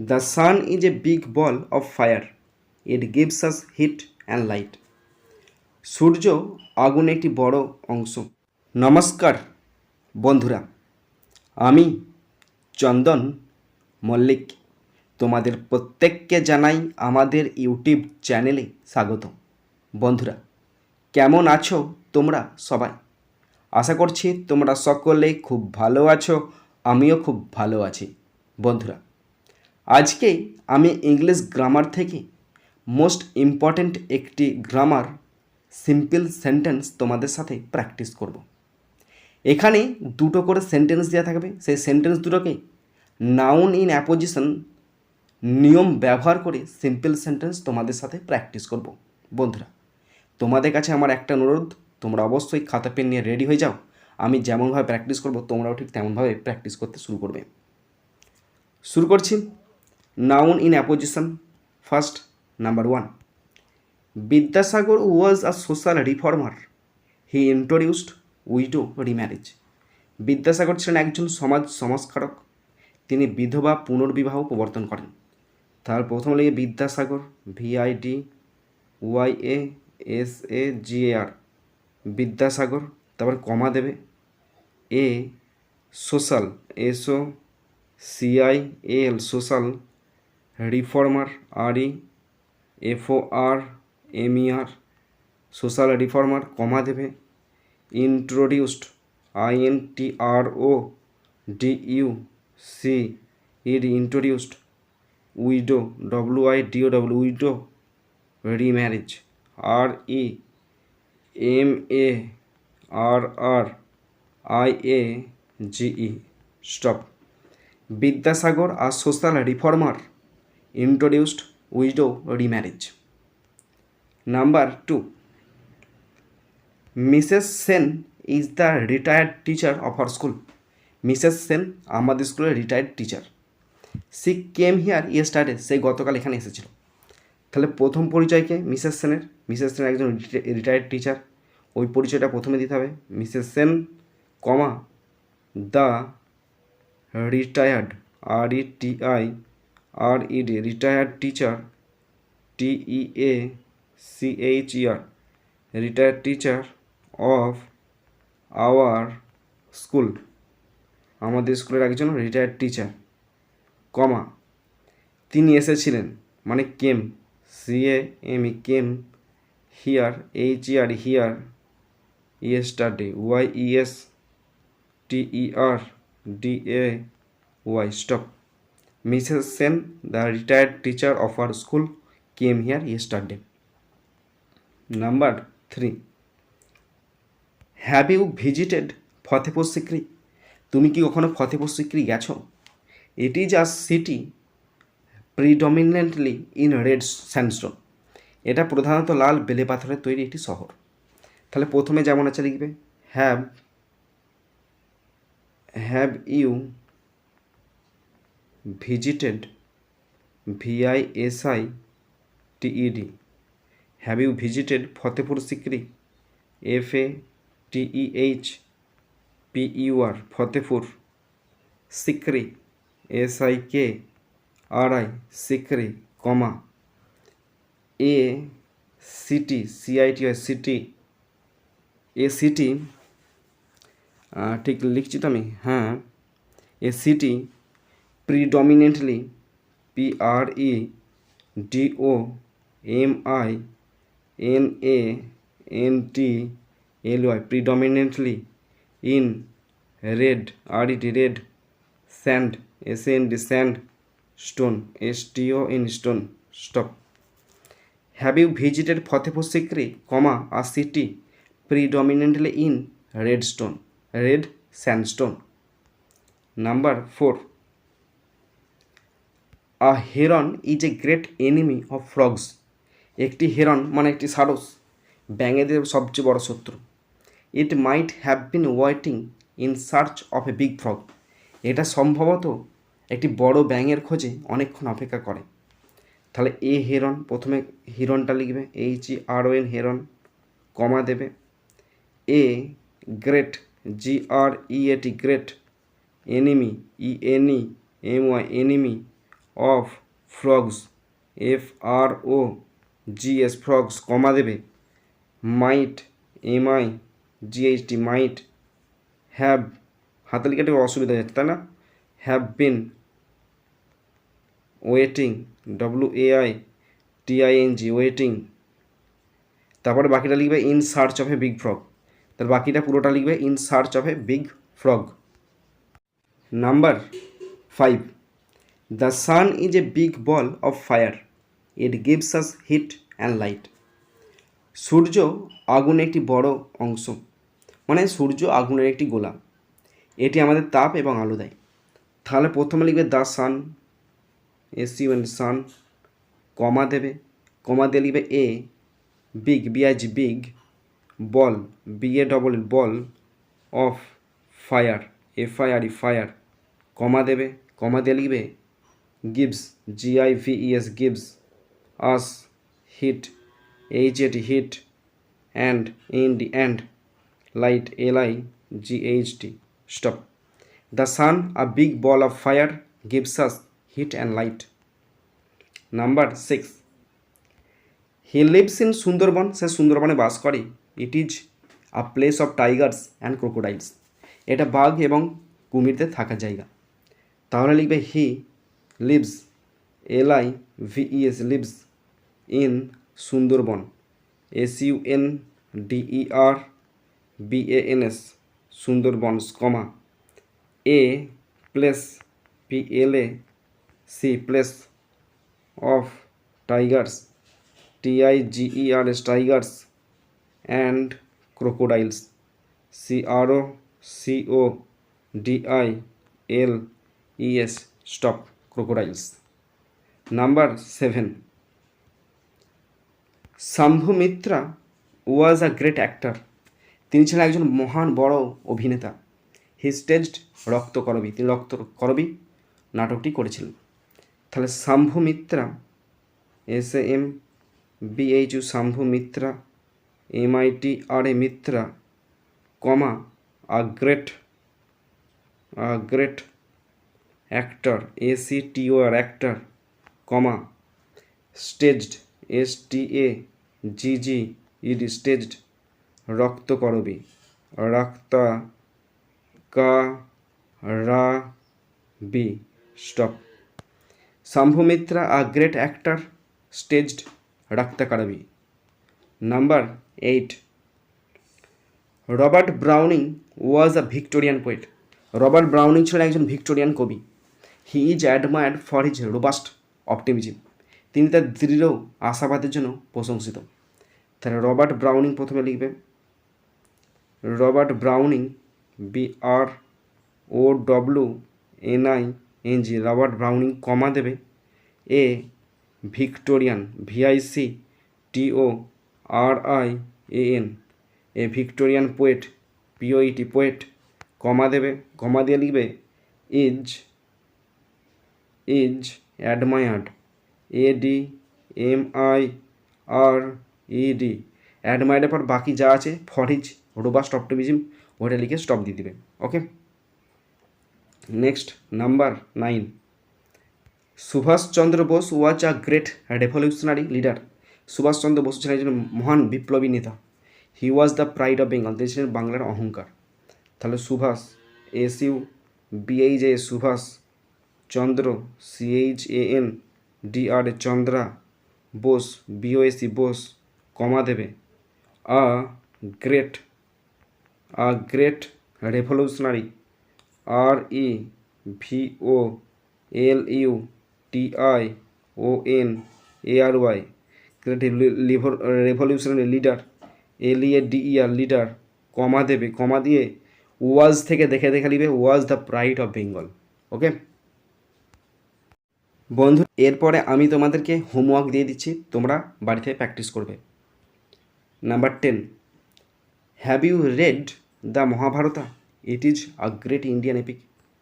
The sun is a big ball of fire. It gives us heat and light. সূর্য আগুন একটি বড় অংশ। নমস্কার, বন্ধুরা। আমি চন্দন মল্লিক। তোমাদের প্রত্যেককে জানাই আমাদের ইউটিউব চ্যানেলে স্বাগত। বন্ধুরা, কেমন আছো তোমরা সবাই? আশা করছি তোমরা সকলে খুব ভালো আছো। আমিও খুব ভালো আছি। বন্ধুরা আজকে আমি ইংলিশ গ্রামার থেকে মোস্ট ইম্পর্ট্যান্ট একটি গ্রামার সিম্পল সেন্টেন্স তোমাদের সাথে প্র্যাকটিস করব। এখানে দুটো করে সেন্টেন্স দেওয়া থাকবে। সেই সেন্টেন্স দুটোকে নাউন ইন অ্যাপোজিশন নিয়ম ব্যবহার করে সিম্পল সেন্টেন্স তোমাদের সাথে প্র্যাকটিস করব। বন্ধুরা, তোমাদের কাছে আমার একটা অনুরোধ, তোমরা অবশ্যই খাতা, পেন নিয়ে রেডি হয়ে যাও। আমি যেমনভাবে প্র্যাকটিস করব, তোমরাও ঠিক তেমনভাবে প্র্যাকটিস করতে শুরু করবে। শুরু করছি। Noun in apposition first number one Vidyasagar was a social reformer he introduced widow remarriage Vidyasagar ছিলেন একজন সমাজ সংস্কারক। তিনি বিধবা পুনর্বিবাহ প্রবর্তন করেন। তার প্রথম লিগে Vidyasagar V I D Y A S A G A R Vidyasagar তারপর কমা দেবে। A social S O C I L social reformer R E F O R M E R social reformer, comma দেবে, introduced I N T R O D U C E D introduced, widow W I D O W widow, remarriage R E M A R R I A G E stop. Vidyasagar R social reformer introduced widow remarriage. Number two, Mrs. Sen is the retired teacher of her school. Mrs Sen আমাদের স্কুলের retired teacher she came here yesterday সে গতকাল এখানে এসেছিল তাহলে প্রথম পরিচয়কে Mrs সেনের Mrs Sen একজন রিটায়ার্ড টিচার ওই পরিচয়টা প্রথমে দিতে হবে Mrs Sen comma the retired R E T I R E D retired teacher T E A C H E R retired teacher of our school আমাদের স্কুলের একজন রিটায়ার্ড টিচার কমা তিনি এসেছিলেন মানে came C A M E came here H E R here yesterday Y E S T E R D A Y stop Mrs. Sen, the retired teacher of our school, came here yesterday. Number 3. Have you visited Fatehpur Sikri তুমি কি কখনো ফতেপুর সিক্রি গেছো it is a city predominantly in red sandstone এটা প্রধানত লাল বেলে পাথরের তৈরি একটি শহর তাহলে প্রথমে যেমন আছে লিখবে have have you visited V I S I T E D. Have you visited visited V I S I, T E D. Have you visited Fatehpur Sikri F A T E H P U R Fatehpur Sikri S I K R I Sikri comma a city C I T I city a city ঠিক লিখছি তো আমি? হ্যাঁ a city predominantly P R E D O M I N A N T L Y predominantly in red R E D red sand S N D sand stone S T O N stone stop have you visited Fatehpur Sikri comma a city predominantly in red stone red sandstone number 4 a heron is a great enemy of frogs একটি heron মানে একটি সারস, ব্যাঙেদের সবচেয়ে বড় শত্রু। It might have been waiting in search of a big frog এটা সম্ভবত একটি বড় ব্যাঙের খোঁজে অনেকক্ষণ অপেক্ষা করে। তাহলে এ হেরন প্রথমে হিরনটা লিখবে H E R O an heron comma দেবে। A great G R E A T great enemy E N E M Y enemy of frogs, F R O, G S frogs, comma দেবে। Might, M I G H T might, have, হাতে লিখাতে অসুবিধা হচ্ছে, তাই না? Have been, waiting, W A I, T I N G, waiting. তারপরে বাকিটা লিখবে in search of a big frog. তার বাকিটা পুরোটা লিখবে in search of a big frog. Number five. The sun is a big ball of fire it gives us heat and light সূর্য আগুনের একটি বড় অংশ। মানে সূর্য আগুনের একটি গোলা। এটি আমাদের তাপ এবং আলো দেয়। তাহলে প্রথমে লিখবে the sun S N sun comma দেবে। কমা দিয়ে লিখবে a big B I G big ball B A double ball of fire F I R E fire comma দেবে। কমা দিয়ে লিখবে gives G I V E S gives us heat H A T heat and N D and light L I G H T stop the sun a big ball of fire gives us heat and light number six he lives in Sundarban সে সুন্দরবনে বাস করে। It is a place of tigers and crocodiles এটা বাঘ এবং কুমিরদের থাকার জায়গা। তাহলে লিখবে he lives L I V E S lives in Sundarban, S U N D E R, B A N S Sundarbans comma, a place P L A, C place of tigers, T I G E R S tigers and crocodiles, C R O, C O, D I L E S stop. Crocodiles. Number seven. Shambhu Mitra was a great actor তিনি ছিলেন একজন মহান বড় অভিনেতা। হি staged Rakta করবি তিনি রক্ত করবি নাটকটি করেছিলেন। তাহলে Shambhu Mitra S M B H U Shambhu Mitra M I T R A Mitra, comma a great a great actor A C T O R actor, comma, staged S T A G G E D staged Rakta Karabi Rakta Karabi stop. Shambhu Mitra a great actor, staged Rakta Karabi number eight, Robert Browning was a Victorian poet. Robert Browning ছিলেন একজন Victorian কবি। He is admired for his robust optimism তিনি তার দৃঢ় আশাবাদের জন্য প্রশংসিত। তাহলে Robert Browning প্রথমে লিখবে, Robert Browning B R O W N I N G Robert Browning comma দেবে, a Victorian V I C T O R I A N a Victorian poet P O E T poet, comma দেবে, comma দিয়ে লিখবে, is is admired A D M I R E D অ্যাডমায়ার্ডের পর বাকি যা আছে for his robust optimism ওটা লিখে stop দিয়ে দিবে okay next number nine Subhashchandra Bose was a great revolutionary leader Subhashchandra Basu ছিলেন একজন মহান বিপ্লবী নেতা। He was the pride of Bengal তিনি ছিলেন বাংলার অহংকার। তাহলে Subhash S U B H A Subhash Chandra C H A N D R A Chandra, Bose B O S E Bose, comma দেবে। A, great. A, great revolutionary R, E, V, O, L, U, T, I, O, N, A, R, Y. Great revolutionary leader. L E D, E, R, leader. Comma দেবে। Comma দিয়ে was থেকে দেখে দেখে নিবে was the pride of Bengal. Okay? বন্ধু, এরপরে আমি তোমাদেরকে হোমওয়ার্ক দিয়ে দিচ্ছি। তোমরা বাড়িতে প্র্যাকটিস করবে। Number ten have you read the Mahabharata it is a great Indian epic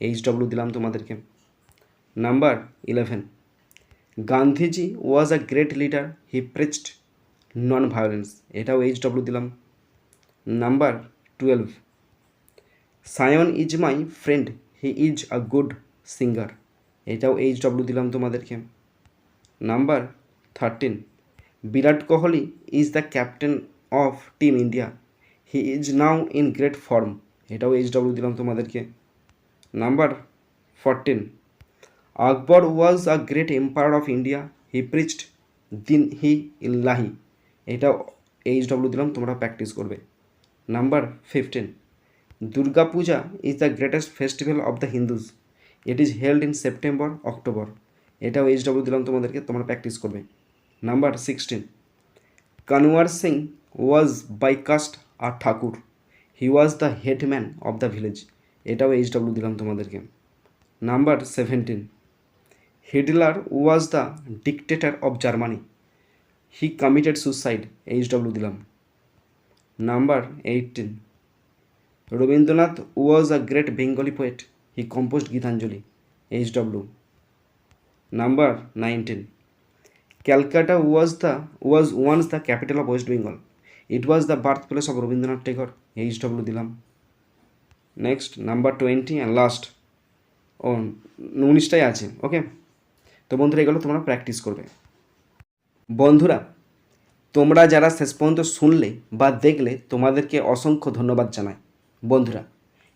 H W দিলাম তোমাদেরকে। Number eleven Gandhiji was a great leader he preached non violence এটাও এইচ ডব্লিউ দিলাম। Number twelve Sayan is my friend he is a good singer এটাও H W দিলাম তোমাদেরকে। Number thirteen Virat Kohli is the captain of team India he is now in great form এটাও H W দিলাম তোমাদেরকে। Number fourteen Akbar was a great empire of India he preached Din i Ilahi এটাও H W দিলাম, তোমরা practice করবে। Number fifteen Durga Puja is the greatest festival of the Hindus it is held in September October এটাও H W দিলাম তোমাদেরকে, তোমরা practice করবে। Number sixteen Kanwar Singh was by caste a Thakur he was the headman of the village এটাও H W দিলাম তোমাদেরকে। Number seventeen Hitler was the dictator of Germany he committed suicide H W দিলাম। Number eighteen Rabindranath was a great Bengali poet he composed Gitanjali H W number nineteen Calcutta was the was once the capital of West Bengal it was the birth place of Rabindranath Tagore H W দিলাম। Next number twenty and last ও উনিশটাই আছে okay তো বন্ধুরা, এগুলো তোমরা practice করবে। বন্ধুরা, তোমরা যারা শেষ পর্যন্ত শুনলে বা দেখলে, তোমাদেরকে অসংখ্য ধন্যবাদ জানাই। বন্ধুরা